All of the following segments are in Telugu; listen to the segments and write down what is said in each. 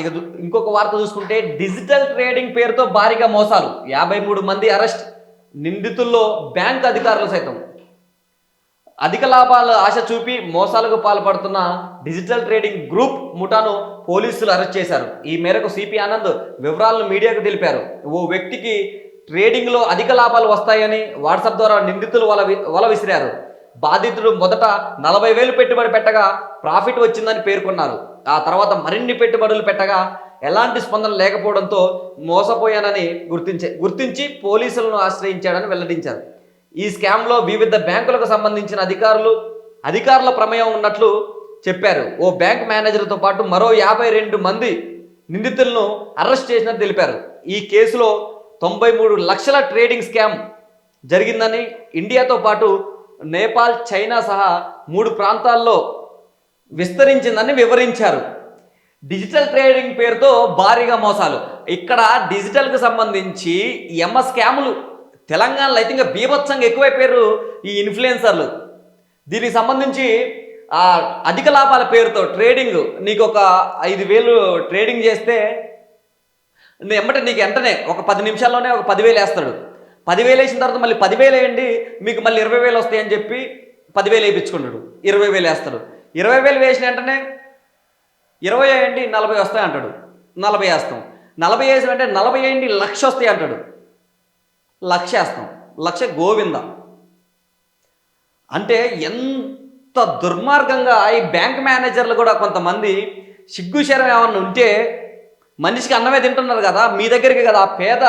ఇక ఇంకొక వార్త చూసుకుంటే డిజిటల్ ట్రేడింగ్ పేరుతో భారీగా మోసాలు. యాభై మూడు మంది అరెస్ట్ నిందితుల్లో బ్యాంక్ అధికారులు సైతం. అధిక లాభాలు ఆశ చూపి మోసాలకు పాల్పడుతున్న డిజిటల్ ట్రేడింగ్ గ్రూప్ ముఠాను పోలీసులు అరెస్ట్ చేశారు. ఈ మేరకు సిపి ఆనంద్ వివరాలను మీడియాకు తెలిపారు. ఓ వ్యక్తికి ట్రేడింగ్లో అధిక లాభాలు వస్తాయని వాట్సాప్ ద్వారా నిందితులు వల వల విసిరారు. బాధితుడు మొదట నలభై వేలు పెట్టుబడి పెట్టగా ప్రాఫిట్ వచ్చిందని పేర్కొన్నారు. ఆ తర్వాత మరిన్ని పెట్టుబడులు పెట్టగా ఎలాంటి స్పందన లేకపోవడంతో మోసపోయానని గుర్తించే గుర్తించి పోలీసులను ఆశ్రయించాడని వెల్లడించారు. ఈ స్కామ్లో వివిధ బ్యాంకులకు సంబంధించిన అధికారులు అధికారుల ప్రమేయం ఉన్నట్లు చెప్పారు. ఓ బ్యాంక్ మేనేజర్తో పాటు మరో యాభై రెండు మంది నిందితులను అరెస్ట్ చేసినట్టు తెలిపారు. ఈ కేసులో తొంభై మూడు లక్షల ట్రేడింగ్ స్కామ్ జరిగిందని ఇండియాతో పాటు నేపాల్ చైనా సహా మూడు ప్రాంతాల్లో విస్తరించిందని వివరించారు. డిజిటల్ ట్రేడింగ్ పేరుతో భారీగా మోసాలు. ఇక్కడ డిజిటల్కి సంబంధించి ఎమ్మ స్కాములు. తెలంగాణలో అయితే ఇంకా బీభత్సంగా ఎక్కువైపోయారు ఈ ఇన్ఫ్లుయెన్సర్లు. దీనికి సంబంధించి అధిక లాభాల పేరుతో ట్రేడింగ్ నీకు ఒక ఐదు వేలు ట్రేడింగ్ చేస్తే ఎమ్మటే నీకు వెంటనే ఒక పది నిమిషాల్లోనే ఒక పదివేలు వేస్తాడు. పదివేలు వేసిన తర్వాత మళ్ళీ పదివేలు వేయండి మీకు మళ్ళీ ఇరవై వేలు వస్తాయని చెప్పి పదివేలు వేయించుకున్నాడు ఇరవై వేలు వేస్తాడు. ఇరవై వేలు వేసిన వెంటనే ఇరవై ఏంటి నలభై వస్తాయి అంటాడు. నలభై వేస్తాం. నలభై వేసిన వెంటనే నలభై ఏంటి లక్ష వస్తాయి అంటాడు. లక్ష వేస్తాం. లక్ష గోవింద. అంటే ఎంత దుర్మార్గంగా ఈ బ్యాంక్ మేనేజర్లు కూడా కొంతమంది సిగ్గుశరం ఏమన్నా ఉంటే మనిషికి అన్నమే తింటున్నారు కదా మీ దగ్గరికి కదా. పేద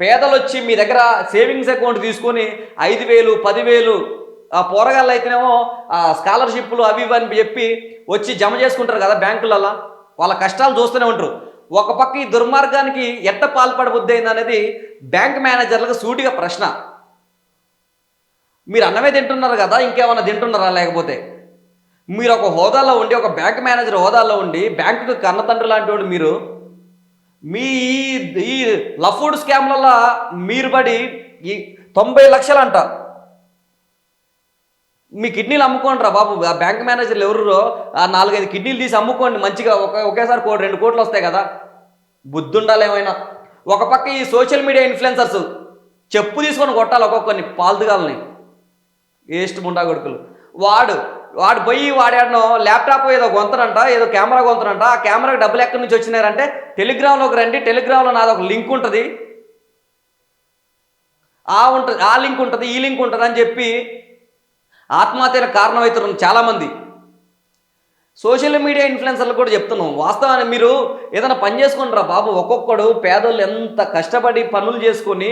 పేదలు వచ్చి మీ దగ్గర సేవింగ్స్ అకౌంట్ తీసుకొని ఐదు వేలు పదివేలు ఆ పోరగాళ్ళు అయితేనేమో ఆ స్కాలర్షిప్లు అవి ఇవి అని చెప్పి వచ్చి జమ చేసుకుంటారు కదా బ్యాంకులలో వాళ్ళ కష్టాలు చూస్తూనే ఉంటారు. ఒక పక్క ఈ దుర్మార్గానికి ఎట్ట పాల్పడబుద్ది అయింది అనేది బ్యాంక్ మేనేజర్లకు సూటిగా ప్రశ్న. మీరు అన్నమే తింటున్నారు కదా ఇంకేమన్నా తింటున్నారా లేకపోతే? మీరు ఒక హోదాలో ఉండి ఒక బ్యాంక్ మేనేజర్ హోదాలో ఉండి బ్యాంకుకు కన్నతండ్రి లాంటి వాడు మీరు. మీ ఈ- ఈ స్కామ్లలో మీరు పడి ఈ తొంభై లక్షలు అంట మీ కిడ్నీలు అమ్ముకోండి రా బాబు. ఆ బ్యాంక్ మేనేజర్లు ఎవరు ఆ నాలుగైదు కిడ్నీలు తీసి అమ్ముకోండి. మంచిగా ఒక ఒకేసారి కోటి రెండు కోట్లు వస్తాయి కదా. బుద్ధి ఉండాలి ఏమైనా. ఒక పక్క ఈ సోషల్ మీడియా ఇన్ఫ్లుయెన్సర్స్ చెప్పు తీసుకొని కొట్టాలి ఒక్కొక్కరిని పాల్దుగాలని. వేస్ట్ ముండా కొడుకులు. వాడు వాడు పోయి వాడాడనో ల్యాప్టాప్ ఏదో కొంతనంట ఏదో కెమెరా కొంతనంట ఆ కెమెరాకి డబ్బులు ఎక్కడి నుంచి వచ్చినారంటే టెలిగ్రామ్లోకి రండి టెలిగ్రామ్లో నాది ఒక లింక్ ఉంటుంది. ఆ ఉంటుంది ఆ లింక్ ఉంటుంది ఈ లింక్ ఉంటుంది అని చెప్పి ఆత్మహత్యల కారణమవుతున్నారు చాలామంది. సోషల్ మీడియా ఇన్ఫ్లుయెన్సర్లు కూడా చెప్తున్నాం వాస్తవాన్ని మీరు ఏదైనా పని చేసుకుని రా బాబు? ఒక్కొక్కడు పేదోళ్ళు ఎంత కష్టపడి పనులు చేసుకొని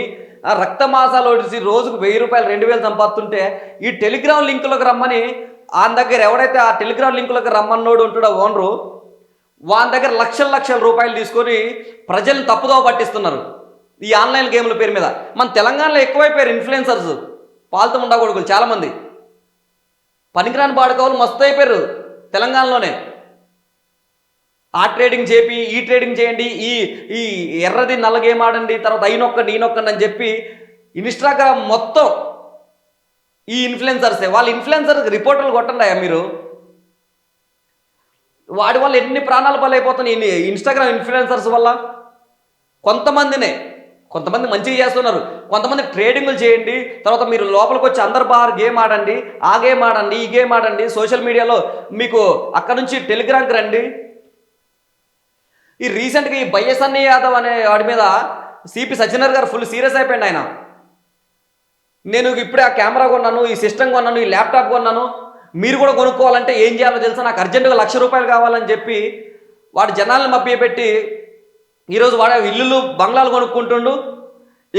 ఆ రక్త మాసాలు ఒడిసి రోజుకు వెయ్యి రూపాయలు రెండు వేలు సంపాదుతుంటే ఈ టెలిగ్రామ్ లింకులకు రమ్మని ఆయన దగ్గర ఎవడైతే ఆ టెలిగ్రామ్ లింకులకు రమ్మన్నోడు ఉంటాడో ఓనరు వాని దగ్గర లక్షల లక్షల రూపాయలు తీసుకొని ప్రజల్ని తప్పుదోవ పట్టిస్తున్నారు ఈ ఆన్లైన్ గేమ్ల పేరు మీద. మన తెలంగాణలో ఎక్కువైపోయారు ఇన్ఫ్లుయెన్సర్స్ పాలతో ఉండకూడదు చాలామంది. పనికిరాని పాడుకోవాలి మస్తు అయిపోయారు తెలంగాణలోనే. ఆ ట్రేడింగ్ చేపి ఈ ట్రేడింగ్ చేయండి ఈ ఈ ఎర్రది నల్ల గేమ్ ఆడండి తర్వాత అయినొక్కండి నొక్కండి అని చెప్పి ఇన్స్టాగ్రామ్ మొత్తం ఈ ఇన్ఫ్లుయెన్సర్సే వాళ్ళ ఇన్ఫ్లుయెన్సర్ రిపోర్టర్లు కొట్టండి అయ్యా మీరు. వాడి వల్ల ఎన్ని ప్రాణాలు బలైపోతున్నాయి ఇన్స్టాగ్రామ్ ఇన్ఫ్లుయెన్సర్స్ వల్ల? కొంతమందినే. కొంతమంది మంచిగా చేస్తున్నారు. కొంతమంది ట్రేడింగ్లు చేయండి. తర్వాత మీరు లోపలికి వచ్చి అందరు బాగా గేమ్ ఆడండి. ఆ గేమ్ ఆడండి ఈ గేమ్ ఆడండి. సోషల్ మీడియాలో మీకు అక్కడ నుంచి టెలిగ్రామ్కి రండి. ఈ రీసెంట్గా ఈ బయ్యసన్ని యాదవ్ అనే వాడి మీద సిపి సజ్జనర్ గారు ఫుల్ సీరియస్ అయిపోయింది ఆయన. నేను ఇప్పుడే ఆ కెమెరా కొన్నాను ఈ సిస్టమ్ కొన్నాను ఈ ల్యాప్టాప్ కొన్నాను. మీరు కూడా కొనుక్కోవాలంటే ఏం చేయాలో తెలుసా? నాకు అర్జెంటుగా లక్ష రూపాయలు కావాలని చెప్పి వాడు జనాలను మభ్యపెట్టి ఈరోజు వాడే ఇల్లులు బంగ్లాలు కొనుక్కుంటుండు.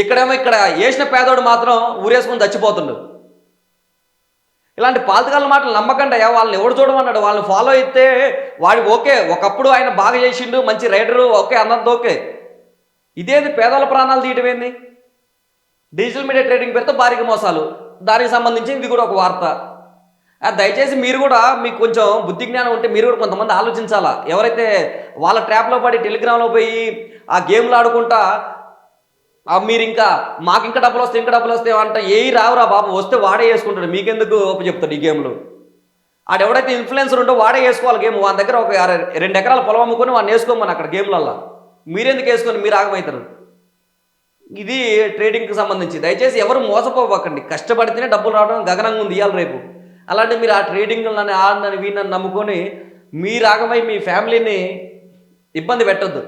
ఇక్కడేమో ఇక్కడ వేసిన పేదోడు మాత్రం ఊరేసుకొని చచ్చిపోతుండు. ఇలాంటి పాతకాల మాటలు నమ్మకండి వాళ్ళని ఎవడు చూడమన్నాడు? వాళ్ళని ఫాలో అయితే వాడు ఓకే ఒకప్పుడు ఆయన బాగా చేసిండు మంచి రైడరు ఓకే అన్నంత ఓకే. ఇదేంది పేదల ప్రాణాలు తీయటం ఏంది? డిజిటల్ మీడియా ట్రేడింగ్ పేరుతో భారీగా మోసాలు. దానికి సంబంధించి ఇది కూడా ఒక వార్త. దయచేసి మీరు కూడా మీకు కొంచెం బుద్ధి జ్ఞానం ఉంటే మీరు కూడా కొంతమంది ఆలోచించాలా? ఎవరైతే వాళ్ళ ట్రాప్లో పడి టెలిగ్రామ్లో పోయి ఆ గేమ్లు ఆడుకుంటా మీరు ఇంకా మాకు ఇంకా డబ్బులు వస్తే ఇంకా డబ్బులు వస్తే అంట ఏ రావురా బాబు వస్తే వాడే వేసుకుంటాడు. మీకెందుకు ఒప్పు చెప్తాడు ఈ గేమ్లు? ఆడు ఎవడైతే ఇన్ఫ్లుయెన్సర్ ఉంటే వాడే వేసుకోవాలి గేమ్. వాళ్ళ దగ్గర ఒక రెండు ఎకరాల పొలం అమ్ముకొని వాడిని వేసుకోమని అక్కడ గేమ్లల్లా. మీరెందుకు వేసుకొని మీరు ఆగమవుతారు ఇది ట్రేడింగ్కి సంబంధించి. దయచేసి ఎవరు మోసపోవకండి. కష్టపడితేనే డబ్బులు రావడం గగనంగా ఉంది ఇవాళ రేపు. అలాంటి మీరు ఆ ట్రేడింగ్ ఆ నన్ను వీళ్ళని నమ్ముకొని మీ రాగమై మీ ఫ్యామిలీని ఇబ్బంది పెట్టద్దు.